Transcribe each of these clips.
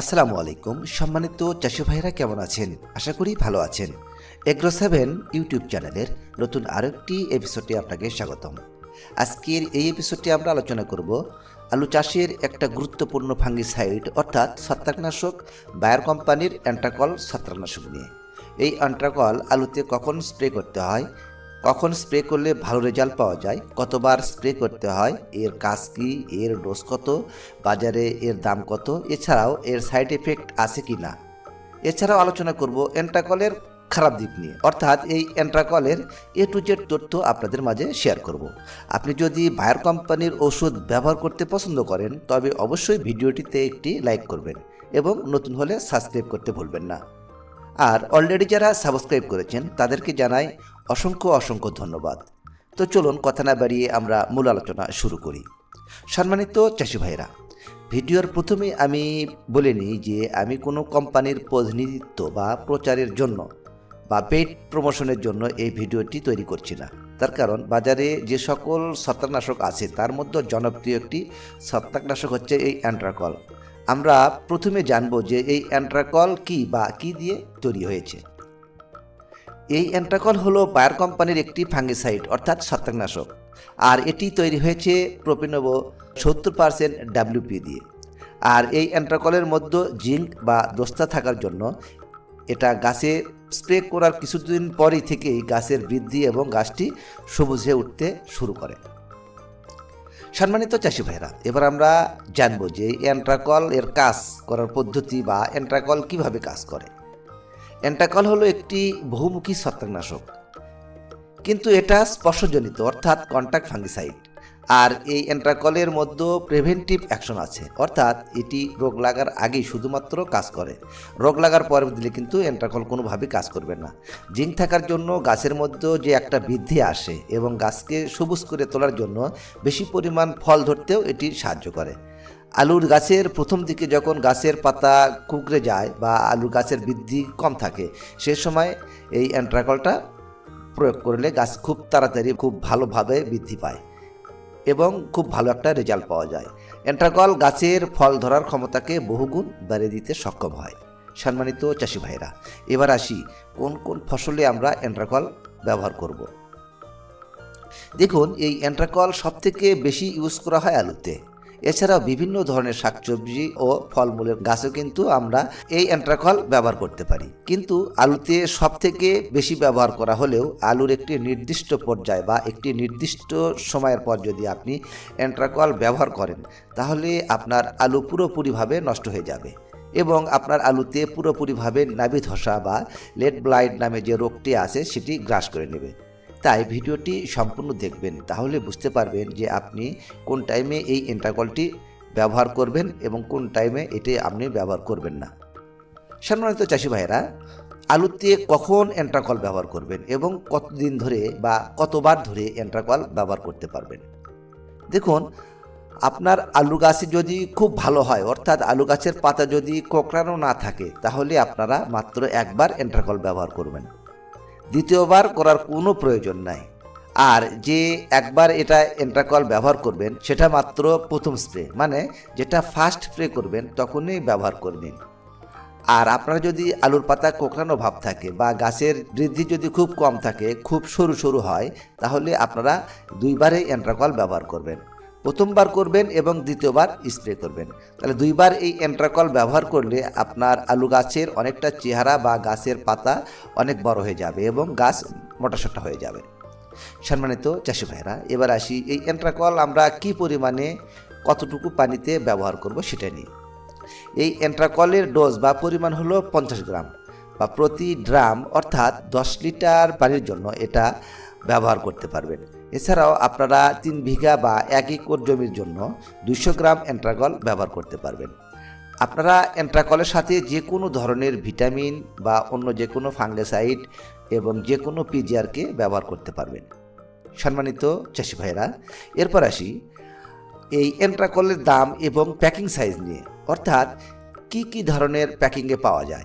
আসসালামু আলাইকুম। সম্মানিত চাষি ভাইরা কেমন আছেন? আশা করি ভালো আছেন। এগ্রো সেভেন ইউটিউব চ্যানেলের নতুন আরেকটি এপিসোডে আপনাকে স্বাগতম। আজকের এই এপিসোডে আমরা আলোচনা করব আলু চাষের একটা গুরুত্বপূর্ণ ফাঙ্গিসাইড, অর্থাৎ ছত্রাকনাশক বায়ার কোম্পানির অ্যান্ট্রাকল ছত্রাকনাশক নিয়ে। এই অ্যান্ট্রাকল আলুতে কখন স্প্রে করতে হয় কখন স্প্রে করলে ভালো রেজাল্ট পাওয়া যায়? কতবার স্প্রে করতে হয়? এর কাজ কি? এর ডোজ কত? বাজারে এর দাম কত? এছাড়াও এর সাইড এফেক্ট আছে কি না? এছাড়াও আলোচনা করব অ্যান্ট্রাকলের খারাপ দিক নিয়ে। অর্থাৎ এই অ্যান্ট্রাকলের এ টু জেড তথ্য আপনাদের মাঝে শেয়ার করব। আপনি যদি বায়ার কোম্পানির ওষুধ ব্যবহার করতে পছন্দ করেন, তবে অবশ্যই ভিডিওটিতে একটি লাইক করবেন এবং নতুন হলে সাবস্ক্রাইব করতে ভুলবেন না। আর অলরেডি যারা সাবস্ক্রাইব করেছেন, তাদেরকে জানাই অসংখ্য অসংখ্য ধন্যবাদ। তো চলুন কথা না বাড়িয়ে আমরা মূল আলোচনা শুরু করি। সম্মানিত চাষি ভাইরা ভিডিওর প্রথমে আমি বলে নিই যে আমি কোনো কোম্পানির প্রতিনিধিত্ব বা প্রচারের জন্য বা পেইড প্রমোশনের জন্য এই ভিডিওটি তৈরি করছি না। তার কারণ বাজারে যে সকল ছত্রাকনাশক আছে, তার মধ্যে জনপ্রিয় একটি ছত্রাকনাশক হচ্ছে এই অ্যান্ট্রাকল। আমরা প্রথমে জানব যে এই অ্যান্ট্রাকল কি বা কি দিয়ে তৈরি হয়েছে। এই অ্যান্ট্রাকল হলো বায়ার কোম্পানির একটি ফাঙ্গিসাইড, অর্থাৎ ছত্রাকনাশক। আর এটি তৈরি হয়েছে প্রোপিনোভো সত্তর পার্সেন্ট ডাব্লিউপি দিয়ে। আর এই অ্যান্ট্রাকলের মধ্যে জিঙ্ক বা দোস্তা থাকার জন্য এটা গাছে স্প্রে করার কিছুদিন পরই থেকেই গাছের বৃদ্ধি এবং গাছটি সবুজ হয়ে উঠতে শুরু করে। সম্মানিত চাষি ভাইরা এবার আমরা জানব যে অ্যান্ট্রাকল এর কাজ করার পদ্ধতি বা অ্যান্ট্রাকল কীভাবে কাজ করে। অ্যান্ট্রাকল হলো একটি বহুমুখী ছত্রাকনাশক। কিন্তু এটা স্পর্শজনিত, অর্থাৎ কন্ট্যাক্ট ফাঙ্গিসাইড আর এই অ্যান্ট্রাকলের মধ্যে প্রিভেন্টিভ অ্যাকশন আছে। অর্থাৎ এটি রোগ লাগার আগেই শুধুমাত্র কাজ করে। রোগ লাগার পরে দিলে কিন্তু অ্যান্ট্রাকল কোনোভাবে কাজ করবে না। জিঙ্ক থাকার জন্য গাছের মধ্যে যে একটা বৃদ্ধি আসে এবং গাছকে সবুজ করে তোলার জন্য বেশি পরিমাণ ফল ধরতেও এটি সাহায্য করে। আলুর গাছের প্রথম দিকে যখন গাছের পাতা কুকড়ে যায় বা আলুর গাছের বৃদ্ধি কম থাকে, সে সময় এই অ্যান্ট্রাকলটা প্রয়োগ করলে গাছ খুব তাড়াতাড়ি খুব ভালোভাবে বৃদ্ধি পায় এবং খুব ভালো একটা রেজাল্ট পাওয়া যায়। অ্যান্ট্রাকল গাছের ফল ধরার ক্ষমতাকে বহুগুণ বাড়িয়ে দিতে সক্ষম হয়। সম্মানিত চাষি ভাইরা এবার আসি কোন কোন ফসলে আমরা অ্যান্ট্রাকল ব্যবহার করব। দেখুন, এই অ্যান্ট্রাকল সবথেকে বেশি ইউজ করা হয় আলুতে। এছাড়াও বিভিন্ন ধরনের শাকসবজি ও ফলমূলের গাছও কিন্তু আমরা এই অ্যান্ট্রাকল ব্যবহার করতে পারি। কিন্তু আলুতে সব থেকে বেশি ব্যবহার করা হলেও আলুর একটি নির্দিষ্ট পর্যায়ে বা একটি নির্দিষ্ট সময়ের পর যদি আপনি অ্যান্ট্রাকল ব্যবহার করেন, তাহলে আপনার আলু পুরোপুরিভাবে নষ্ট হয়ে যাবে এবং আপনার আলুতে পুরোপুরিভাবে নাভি ধসা বা লেড ব্লাইট নামে যে রোগটি আছে, সেটি গ্রাস করে নেবে। তাই ভিডিওটি সম্পূর্ণ দেখবেন। তাহলে বুঝতে পারবেন যে আপনি কোন টাইমে এই এন্টারকলটি ব্যবহার করবেন এবং কোন টাইমে এটি আপনি ব্যবহার করবেন না। সম্মানিত চাষি ভাইয়েরা আলুতে কখন এন্ট্রাকল ব্যবহার করবেন এবং কতদিন ধরে বা কতবার ধরে এন্ট্রাকল ব্যবহার করতে পারবেন? দেখুন, আপনার আলু গাছে যদি খুব ভালো হয়, অর্থাৎ আলু গাছের পাতা যদি কোঁকড়ানো না থাকে, তাহলে আপনারা মাত্র একবার এন্ট্রাকল ব্যবহার করবেন। দ্বিতীয়বার করার কোনো প্রয়োজন নাই। আর যে একবার এটা এন্ট্রাকল ব্যবহার করবেন, সেটা মাত্র প্রথম স্প্রে মানে যেটা ফার্স্ট স্প্রে করবেন তখনই ব্যবহার করবেন আর আপনার যদি আলুর পাতা কোঁকড়ানো ভাব থাকে বা গাছের বৃদ্ধি যদি খুব কম থাকে, খুব সরু সরু হয়, তাহলে আপনারা দুইবারে এন্ট্রাকল ব্যবহার করবেন। প্রথমবার করবেন এবং দ্বিতীয়বার স্প্রে করবেন। তাহলে দুইবার এই এন্ট্রাকল ব্যবহার করলে আপনার আলু গাছের অনেকটা চেহারা বা গাছের পাতা অনেক বড় হয়ে যাবে এবং গাছ মোটাসোটা হয়ে যাবে। সম্মানিত চাষি ভাইরা এবার আসি এই এন্ট্রাকল আমরা কি পরিমাণে, কতটুকু পানিতে ব্যবহার করব সেটা নিয়ে। এই এন্ট্রাকলের ডোজ বা পরিমাণ হলো পঞ্চাশ গ্রাম বা প্রতি ড্রাম, অর্থাৎ দশ লিটার পানির জন্য এটা ব্যবহার করতে পারবেন। এছাড়াও আপনারা তিন বিঘা বা এক একর জমির জন্য দুশো গ্রাম অ্যান্ট্রাকল ব্যবহার করতে পারবেন। আপনারা অ্যান্ট্রাকলের সাথে যে কোনো ধরনের ভিটামিন বা অন্য যে কোনো ফাঙ্গেসাইড এবং যে কোনো পিজিআরকে ব্যবহার করতে পারবেন। সম্মানিত চাষি ভাইরা এরপর আসি এই অ্যান্ট্রাকলের দাম এবং প্যাকিং সাইজ নিয়ে। অর্থাৎ কি কি ধরনের প্যাকিংয়ে পাওয়া যায়?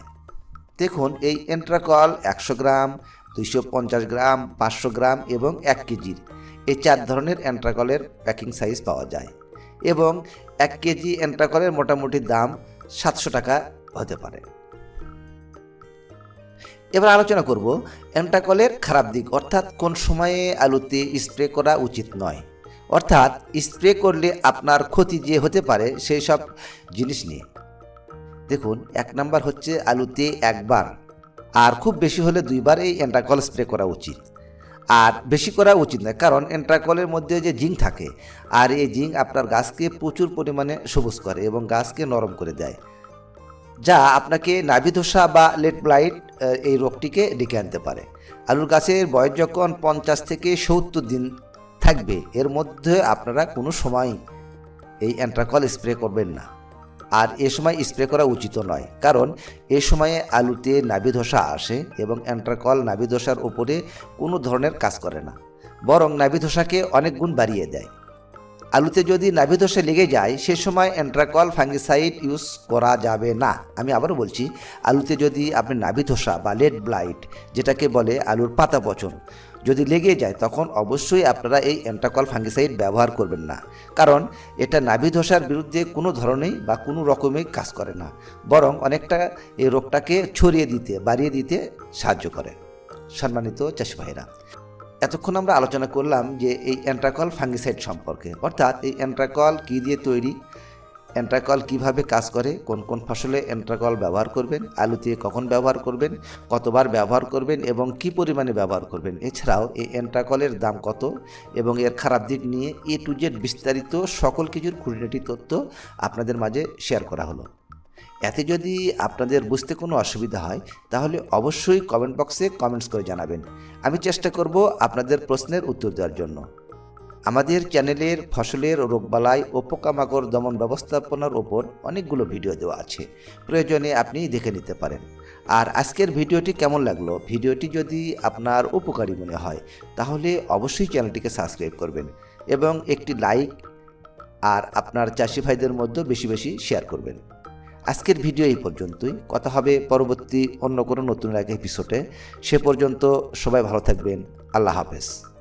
দেখুন, এই এন্ট্রাকল একশো গ্রাম, দুইশো পঞ্চাশ গ্রাম, পাঁচশো গ্রাম এবং এক কেজির। এই চার ধরনের অ্যান্ট্রাকলের প্যাকিং সাইজ পাওয়া যায় এবং এক কেজি অ্যান্ট্রাকলের মোটামুটি দাম সাতশো টাকা হতে পারে। এবার আলোচনা করব অ্যান্ট্রাকলের খারাপ দিক, অর্থাৎ কোন সময়ে আলুতে স্প্রে করা উচিত নয়। অর্থাৎ স্প্রে করলে আপনার ক্ষতি যে হতে পারে সেই সব জিনিস নিয়ে। দেখুন, এক নাম্বার হচ্ছে আলুতে একবার, আর খুব বেশি হলে দুইবার এই অ্যান্টাকল স্প্রে করা উচিত। আর বেশি করা উচিত নয়, কারণ অ্যান্ট্রাকলের মধ্যে যে জিঙ্ক থাকে, আর এই জিঙ্ক আপনার গাছকে প্রচুর পরিমাণে সবুজ করে এবং গাছকে নরম করে দেয়, যা আপনাকে নাভিধসা বা লেট ব্লাইট এই রোগটিকে ডেকে আনতে পারে। আলুর গাছের বয়স যখন পঞ্চাশ থেকে সত্তর দিন থাকবে, এর মধ্যে আপনারা কোনো সময় এই অ্যান্ট্রাকল স্প্রে করবেন না। আর এ সময় স্প্রে করা উচিত নয়। কারণ এ সময়ে আলুতে নাভিধসা আসে এবং অ্যান্ট্রাকল নাভিধসার উপরে কোনো ধরনের কাজ করে না। বরং নাভিধসাকে অনেক গুণ বাড়িয়ে দেয়। আলুতে যদি নাভিধসে লেগে যায়, সে সময় অ্যান্ট্রাকল ফাঙ্গিসাইড ইউজ করা যাবে না। আমি আবারও বলছি, আলুতে যদি আপনি নাভিধসা বা লেড ব্লাইট, যেটাকে বলে আলুর পাতা পচন যদি লেগে যায়, তখন অবশ্যই আপনারা এই অ্যান্ট্রাকল ফাঙ্গিসাইড ব্যবহার করবেন না। কারণ এটা নাভি নাভিধসার বিরুদ্ধে কোনো ধরনেই বা কোনো রকমেই কাজ করে না। বরং অনেকটা এই রোগটাকে ছড়িয়ে দিতে, বাড়িয়ে দিতে সাহায্য করে। সম্মানিত চাষি ভাইরা এতক্ষণ আমরা আলোচনা করলাম যে এই অ্যান্ট্রাকল ফাঙ্গিসাইড সম্পর্কে। অর্থাৎ এই অ্যান্ট্রাকল কী দিয়ে তৈরি? অ্যান্ট্রাকল কীভাবে কাজ করে? কোন কোন ফসলে অ্যান্ট্রাকল ব্যবহার করবেন? আলুতে কখন ব্যবহার করবেন? কতবার ব্যবহার করবেন? এবং কি পরিমাণে ব্যবহার করবেন? এছাড়াও এই অ্যান্ট্রাকলের দাম কত? এবং এর খারাপ দিক নিয়ে এ টু জেড বিস্তারিত সকল কিছুর খুঁটিনাটি তথ্য আপনাদের মাঝে শেয়ার করা হলো। এতে যদি আপনাদের বুঝতে কোনো অসুবিধা হয়, তাহলে অবশ্যই কমেন্ট বক্সে কমেন্টস করে জানাবেন। আমি চেষ্টা করব আপনাদের প্রশ্নের উত্তর দেওয়ার জন্য। আমাদের চ্যানেলের ফসলের রোগবালাই ও পোকামাকড় দমন ব্যবস্থাপনার ওপর অনেকগুলো ভিডিও দেওয়া আছে। প্রয়োজনে আপনি দেখে নিতে পারেন। আর আজকের ভিডিওটি কেমন লাগল? ভিডিওটি যদি আপনার উপকারী মনে হয়, তাহলে অবশ্যই চ্যানেলটিকে সাবস্ক্রাইব করবেন এবং একটি লাইক আর আপনার চাষি ভাইদের মধ্যে বেশি বেশি শেয়ার করবেন। আজকের ভিডিও এই পর্যন্তই। কথা হবে পরবর্তী অন্য কোনো নতুন এক এপিসোডে। সে পর্যন্ত সবাই ভালো থাকবেন। আল্লাহ হাফেজ।